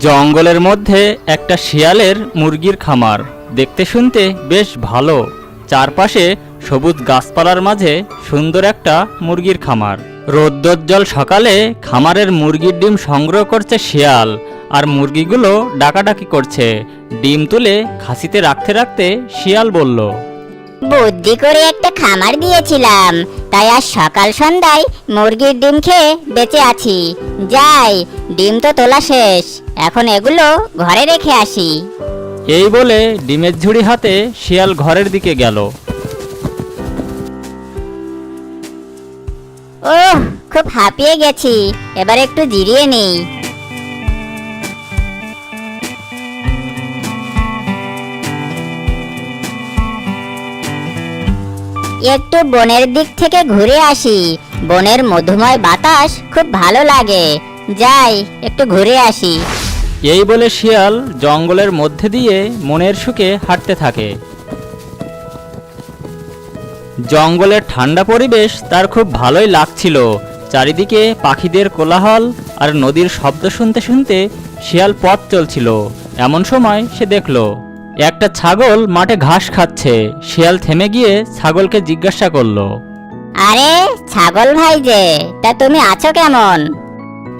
জঙ্গলের মধ্যে একটা শিয়ালের মুরগির খামার। দেখতে শুনতে বেশ ভালো। চারপাশে সবুজ গাছপালার মাঝে সুন্দর একটা মুরগির খামার। রোদ্দোজ্জ্বল সকালে খামারের মুরগির ডিম সংগ্রহ করছে শিয়াল আর মুরগিগুলো ডাকাডাকি করছে। ডিম তুলে খাসিতে রাখতে রাখতে শিয়াল বলল বুদ্ধি করে একটা খামার দিয়েছিলাম। তাই আজ সকাল সন্ধ্যায় মুরগির ডিম খেয়ে বেঁচে আছি। যাই ডিম তো তোলা শেষ। এখন এগুলো ঘরে রেখে আসি। এই বলে ডিমের ঝুড়ি হাতে শিয়াল ঘরের দিকে গেল। ওহ খুব হাঁপিয়ে গেছি। এবার একটু জিরিয়ে নেই। একটু বনের দিক থেকে ঘুরে আসি। বনের মধুময় বাতাস খুব ভালো লাগে। যাই, একটু ঘুরে আসি। এই বলে শিয়াল জঙ্গলের মধ্যে দিয়ে মনের সুখে হাঁটতে থাকে। জঙ্গলের ঠান্ডা পরিবেশ তার খুব ভালোই লাগছিল। চারিদিকে পাখিদের কোলাহল আর নদীর শব্দ শুনতে শুনতে শিয়াল পথ চলছিল। এমন সময় সে দেখল একটা ছাগল মাঠে ঘাস খাচ্ছে। শিয়াল থেমে গিয়ে ছাগলকে জিজ্ঞাসা করল আরে ছাগল ভাই যে তা তুমি আছো কেমন?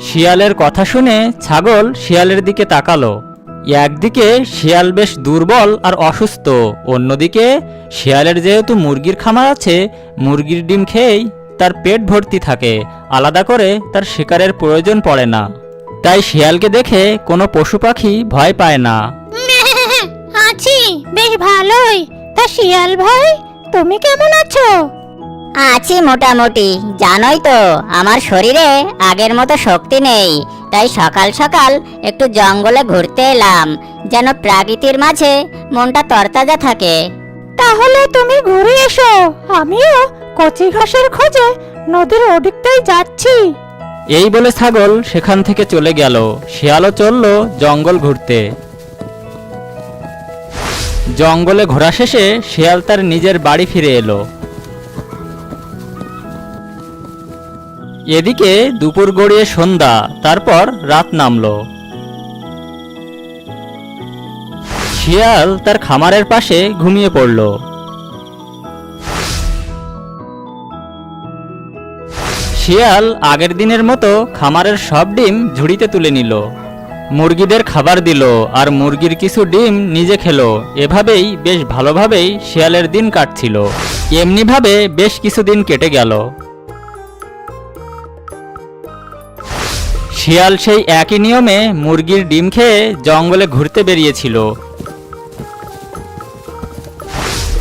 শিয়ালের কথা শুনে ছাগল শিয়ালের দিকে তাকালো। একদিকে শিয়াল বেশ দুর্বল আর অসুস্থ অন্যদিকে শিয়ালের যেহেতু মুরগির খামার আছে মুরগির ডিম খেয়েই তার পেট ভর্তি থাকে আলাদা করে তার শিকারের প্রয়োজন পড়ে না। তাই শিয়ালকে দেখে কোনো পশু পাখি ভয় পায় না। বেশ ভালোই। তা শিয়াল ভাই তুমি কেমন আছো? আছি মোটামুটি জানোই তো আমার শরীরে আগের মতো শক্তি নেই তাই সকাল সকাল একটু জঙ্গলে ঘুরতে এলাম যেন প্রাকৃতির মাঝে মনটা তরতাজা থাকে। তাহলে তুমি ঘুরে এসো আমিও কচি ঘাসের খোঁজে নদীর ওদিকটাই যাচ্ছি। এই বলে ছাগল সেখান থেকে চলে গেল শিয়ালও চলল জঙ্গল ঘুরতে। জঙ্গলে ঘোরা শেষে শিয়াল তার নিজের বাড়ি ফিরে এলো। এদিকে দুপুর গড়িয়ে সন্ধ্যা, তারপর রাত নামলো। শিয়াল তার খামারের পাশে ঘুমিয়ে পড়ল। শিয়াল আগের দিনের মতো খামারের সব ডিম ঝুড়িতে তুলে নিল। মুরগিদের খাবার দিল আর মুরগির কিছু ডিম নিজে খেলো। এভাবেই বেশ ভালোভাবেই শিয়ালের দিন কাটছিল। এমনিভাবে বেশ কিছুদিন কেটে গেল। শিয়াল সেই একই নিয়মে মুরগির ডিম খেয়ে জঙ্গলে ঘুরতে বেরিয়েছিল।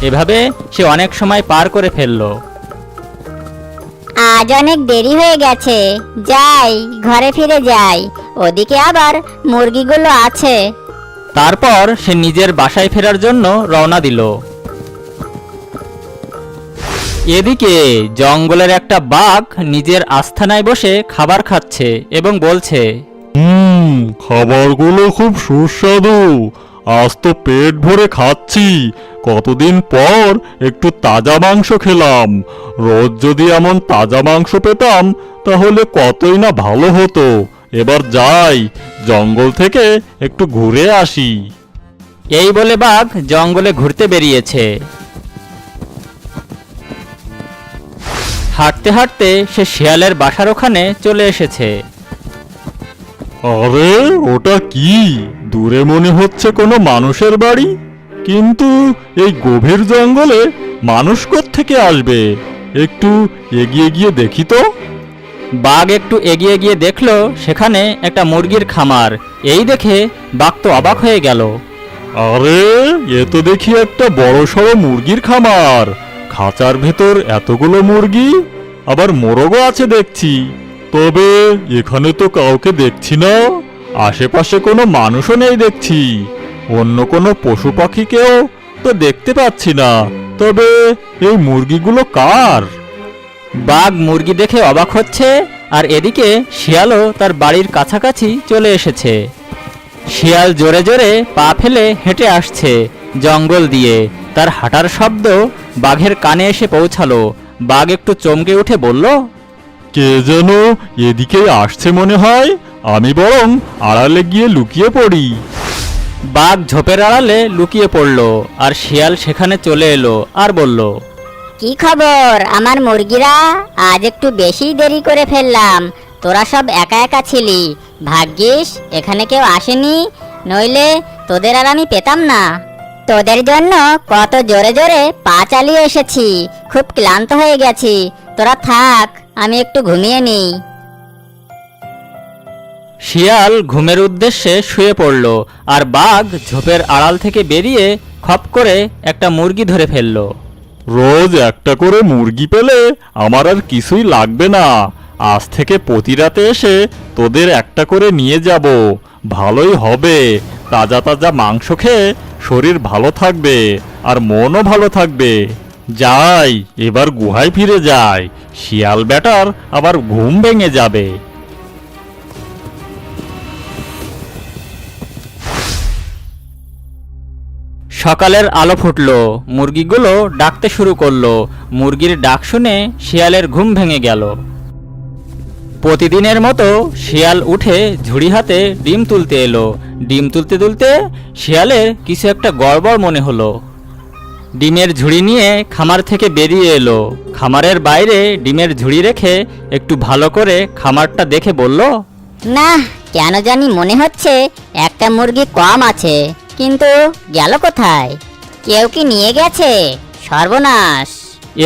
এভাবে সে অনেক সময় পার করে ফেলল। আজ অনেক দেরি হয়ে গেছে। যাই, ঘরে ফিরে যাই। ওদিকে আবার মুরগিগুলো আছে। তারপর সে নিজের বাসায় ফেরার জন্য রওনা দিল। এদিকে জঙ্গলের একটা বাঘ নিজের আস্থানায় বসে খাবার খাচ্ছে এবং বলছে হুম খাবারগুলো খুব সুস্বাদু। আজ তো পেট ভরে খাচ্ছি। কতদিন পর একটু তাজা মাংস খেলাম। রোজ যদি এমন তাজা মাংস পেতাম তাহলে কতই না ভালো হতো। এবার যাই জঙ্গল থেকে একটু ঘুরে আসি। এই বলে বাঘ জঙ্গলে ঘুরতে বেরিয়েছে। হাঁটতে হাঁটতে সে শিয়ালের বাসার ওখানে চলে এসেছে। আরে ওটা কি? দূরে মনে হচ্ছে কোনো মানুষের বাড়ি। কিন্তু এই গভীর জঙ্গলে মানুষ থেকে আসবে? একটু এগিয়ে গিয়ে দেখি তো। বাঘ একটু এগিয়ে গিয়ে দেখল সেখানে একটা মুরগির খামার। এই দেখে বাঘ তো অবাক হয়ে গেল। আরে, এ তো দেখি একটা বড় সড়ো মুরগির খামার। খাঁচার ভেতর এতগুলো মুরগি? আবার মোরগও আছে দেখছি। তবে এখানে তো কাউকে দেখছি না। আশেপাশে কোনো মানুষও নেই দেখছি। অন্য কোনো পশু পাখিকেও তো দেখতে পাচ্ছি না। তবে এই মুরগিগুলো কার? বাঘ মুরগি দেখে অবাক হচ্ছে আর এদিকে শিয়ালও তার বাড়ির কাছাকাছি চলে এসেছে। শিয়াল জোরে জোরে পা ফেলে হেঁটে আসছে জঙ্গল দিয়ে। তার হাঁটার শব্দ বাঘের কানে এসে পৌঁছালো। বাঘ একটু চমকে উঠে বলল কে যেন এদিকেই আসছে মনে হয় আমি বরং আড়ালে গিয়ে লুকিয়ে পড়ি। বাঘ ঝোপের আড়ালে লুকিয়ে পড়ল আর শিয়াল সেখানে চলে এলো আর বলল কি খবর? আমার মুরগিরা, আজ একটু বেশি দেরি করে ফেললাম। তোরা সব একা একা ছিলি। ভাগ্যিস, এখানে কেউ আসেনি। নইলে তোদের আর আমি পেতাম না। তোদের জন্য কত জোরে জোরে পা চালিয়ে এসেছি। খুব ক্লান্ত হয়ে গেছি। তোরা থাক, আমি একটু ঘুমিয়ে নিই। শিয়াল ঘুমের উদ্দেশ্যে শুয়ে পড়ল, আর বাঘ ঝোপের আড়াল থেকে বেরিয়ে খপ করে একটা মুরগি ধরে ফেলল। রোজ একটা করে মুরগি পেলে আমার আর কিছুই লাগবে না। আজ থেকে প্রতি রাতে এসে তোদের একটা করে নিয়ে যাব। ভালোই হবে। তাজা তাজা মাংস খেয়ে শরীর ভালো থাকবে আর মনও ভালো থাকবে। যাই, এবার গুহায় ফিরে যাই। শিয়াল ব্যাটার আবার ঘুম ভেঙে যাবে। সকালের আলো ফুটল, মুরগিগুলো ডাকতে শুরু করল। মুরগির ডাক শুনে শিয়ালের ঘুম ভেঙে গেল। প্রতিদিনের মতো শিয়াল উঠে ঝুড়ি হাতে ডিম তুলতে এলো। ডিম তুলতে তুলতে শিয়ালের কিছু একটা গড়বড় মনে হলো। ডিমের ঝুড়ি নিয়ে খামার থেকে বেরিয়ে এলো। খামারের বাইরে ডিমের ঝুড়ি রেখে একটু ভালো করে খামারটা দেখে বলল না কেন জানি মনে হচ্ছে একটা মুরগি কম আছে। কিন্তু গেল কোথায়? কেউ কি নিয়ে গেছে? সর্বনাশ।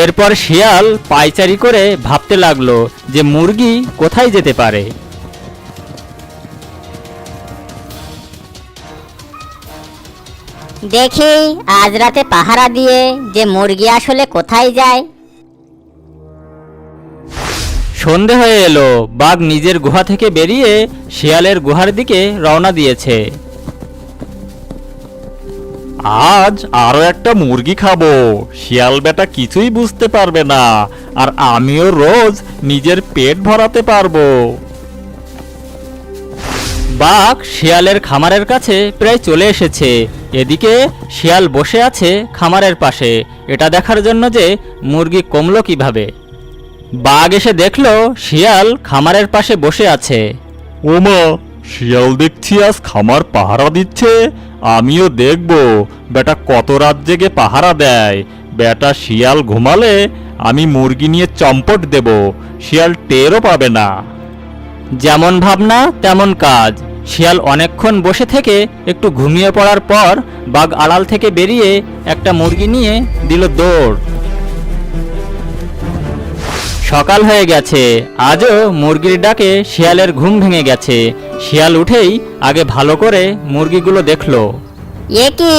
এরপর শিয়াল পায়চারি করে ভাবতে লাগল যে মুরগি কোথায় যেতে পারে। দেখি আজ রাতে পাহারা দিয়ে যে মুরগি আসলে কোথায় যায়। সন্ধে হয়ে এলো বাঘ নিজের গুহা থেকে বেরিয়ে শিয়ালের গুহার দিকে রওনা দিয়েছে। আজ আরও একটা মুরগি খাব। শিয়াল বেটা কিছুই বুঝতে পারবে না, আর আমিও রোজ নিজের পেট ভরাতে পারব। বাঘ শিয়ালের খামারের কাছে প্রায় চলে এসেছে। এদিকে শিয়াল বসে আছে খামারের পাশে। এটা দেখার জন্য যে মুরগি কমলো কীভাবে। বাঘ এসে দেখল শিয়াল খামারের পাশে বসে আছে। ওমা, শিয়াল দেখছি আজ খামার পাহারা দিচ্ছে। আমিও দেখব। বেটা কত রাত জেগে পাহারা দেয়। বেটা শিয়াল ঘুমালে আমি মুরগি নিয়ে চম্পট দেব। শিয়াল টেরও পাবে না। যেমন ভাবনা, তেমন কাজ। শিয়াল অনেকক্ষণ বসে থেকে একটু ঘুমিয়ে পড়ার পর বাঘ আড়াল থেকে বেরিয়ে একটা মুরগি নিয়ে দিল দৌড়। সকাল হয়ে গেছে। আজও মুরগির ডাকে শিয়ালের ঘুম ভেঙে গেছে। শিয়াল উঠেই আগে ভালো করে মুরগিগুলো দেখল। এ কি?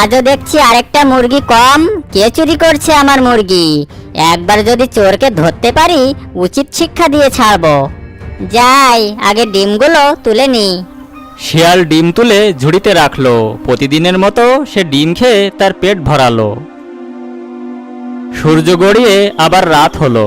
আজও দেখছি আরেকটা মুরগি কম। কে চুরি করছে আমার মুরগি? একবার যদি চোরকে ধরতে পারি উচিত শিক্ষা দিয়ে ছাড়বো। যাই আগে ডিমগুলো তুলে নি। শিয়াল ডিম তুলে ঝুড়িতে রাখল। প্রতিদিনের মতো সে ডিম খেয়ে তার পেট ভরালো। সূর্য গড়িয়ে আবার রাত হলো।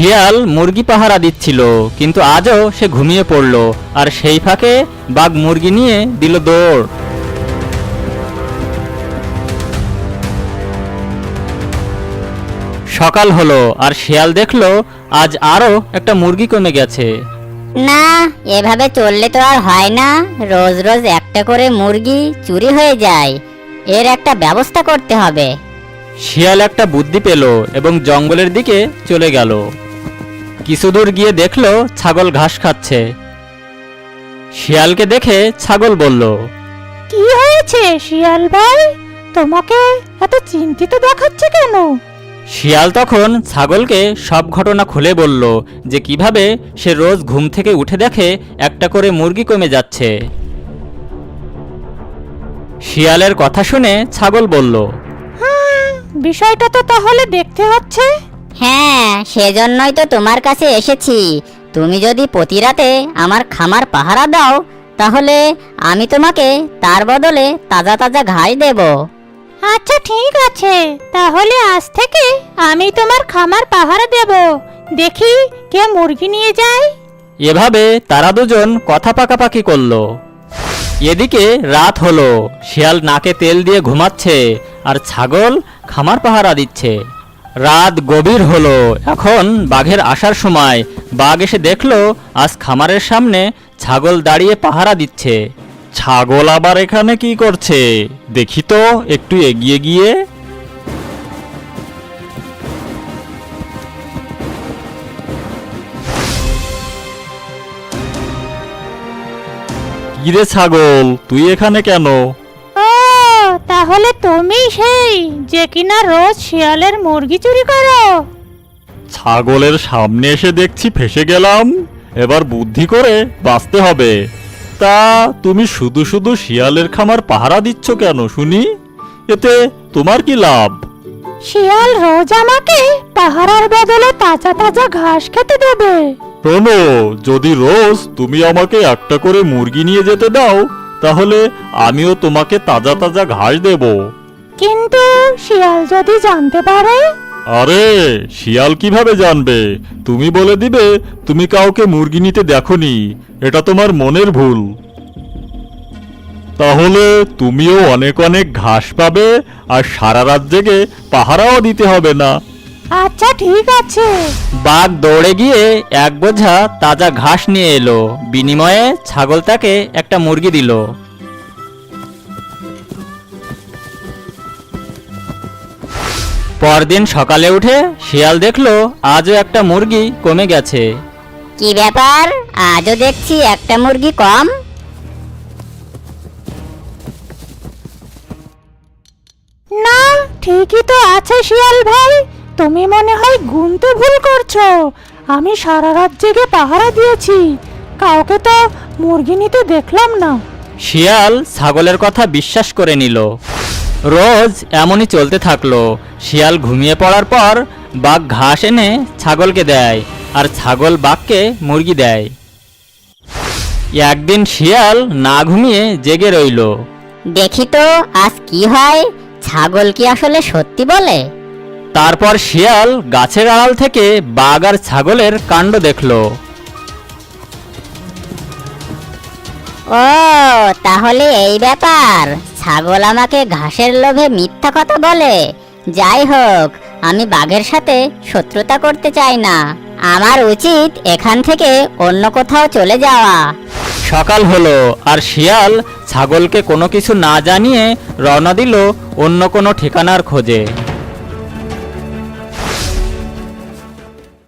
শিয়াল মুরগি পাহারা দিচ্ছিল কিন্তু আজও সে ঘুমিয়ে পড়ল আর সেই ফাঁকে বাঘ মুরগি নিয়ে দিল দৌড়। সকাল হলো আর শিয়াল দেখল আজ আরও একটা মুরগি কমে গেছে। না এভাবে চললে তো আর হয় না। রোজ রোজ একটা করে মুরগি চুরি হয়ে যায়। এর একটা ব্যবস্থা করতে হবে। শিয়াল একটা বুদ্ধি পেল এবং জঙ্গলের দিকে চলে গেল। কিছু দূর গিয়ে দেখল ছাগল ঘাস খাচ্ছে। শিয়ালকে দেখে ছাগল বলল কি হয়েছে শিয়াল ভাই? তোমাকে এত চিন্তিত দেখাচ্ছে কেন? শিয়াল তখন ছাগলকে সব ঘটনা খুলে বলল যে কীভাবে সে রোজ ঘুম থেকে উঠে দেখে একটা করে মুরগি কমে যাচ্ছে। শিয়ালের কথা শুনে ছাগল বলল হুম, বিষয়টা তো তাহলে দেখতে হচ্ছে। হ্যাঁ সেজন্যই তো তোমার কাছে এসেছি। তুমি যদি প্রতি রাতে আমার খামার পাহারা দাও তাহলে আমি তোমাকে তার বদলে তাজা তাজা ঘাস দেব। আচ্ছা ঠিক আছে। তাহলে আজ থেকে আমি তোমার খামার পাহারা দেব। দেখি কে মুরগি নিয়ে যায়। এভাবে তারা দুজন কথা পাকাপাকি করল। এদিকে রাত হলো শিয়াল নাকে তেল দিয়ে ঘুমাচ্ছে আর ছাগল খামার পাহারা দিচ্ছে। রাত গভীর হলো। এখন বাঘের আসার সময়। বাঘ এসে দেখল, আজ খামারের সামনে ছাগল দাঁড়িয়ে পাহারা দিচ্ছে। ছাগল আবার এখানে কি করছে? দেখি তো, একটু এগিয়ে গিয়ে। কিরে ছাগল, তুই এখানে কেন? তাহলে তুমি সেই যে কিনা রোজ শিয়ালের মুরগি চুরি করো? ছাগলের সামনে এসে দেখছি ফেসে গেলাম। এবার বুদ্ধি করে বাঁচতে হবে। তা তুমি শুধু শুধু শিয়ালের খামার পাহারা দিচ্ছ কেন শুনি? এতে তোমার কি লাভ? শিয়াল রোজ আমাকে পাহারার বদলে তাজা তাজা ঘাস খেতে দেবে। শোনো যদি রোজ তুমি আমাকে একটা করে মুরগি নিয়ে যেতে দাও তাহলে আমিও তোমাকে তাজা তাজা ঘাস দেব। কিন্তু শিয়াল যদি জানতে পারে? আরে শিয়াল কীভাবে জানবে? তুমি বলে দিবে তুমি কাউকে মুরগি নিতে দেখনি। এটা তোমার মনের ভুল। তাহলে তুমিও অনেক অনেক ঘাস পাবে আর সারা রাত জেগে পাহারাও দিতে হবে না। আচ্ছা ঠিক আছে। বাঘ দৌড়ে গিয়ে এক বোঝা তাজা ঘাস নিয়ে এলো। বিনিময়ে ছাগল তাকে একটা মুরগি দিল। পরদিন সকালে উঠে শিয়াল দেখল আজও একটা মুরগি কমে গেছে। কি ব্যাপার? আজও দেখছি একটা মুরগি কম। না ঠিকই তো আছে শিয়াল ভাই। তুমি মনে হয় গুনতে ভুল করছ। আমি সারা রাত জেগে পাহারা দিয়েছি। কাউকে তো মুরগি নিতে দেখলাম না। শিয়াল ছাগলের কথা বিশ্বাস করে নিল। রোজ এমনই চলতে থাকল। শিয়াল ঘুমিয়ে পড়ার পর বাঘ ঘাস এনে ছাগলকে দেয় আর ছাগল বাঘকে মুরগি দেয়। একদিন শিয়াল না ঘুমিয়ে জেগে রইল। দেখি তো আজ কি হয়? ছাগল কি আসলে সত্যি বলে? তারপর শিয়াল গাছের আড়াল থেকে বাঘ আর ছাগলের কাণ্ড দেখল। ও তাহলে এই ব্যাপার। ছাগল আমাকে ঘাসের লোভে মিথ্যা কথা বলে। যাই হোক আমি বাঘের সাথে শত্রুতা করতে চাই না। আমার উচিত এখান থেকে অন্য কোথাও চলে যাওয়া। সকাল হলো আর শিয়াল ছাগলকে কোনো কিছু না জানিয়ে রওনা দিল অন্য কোনো ঠিকানার খোঁজে।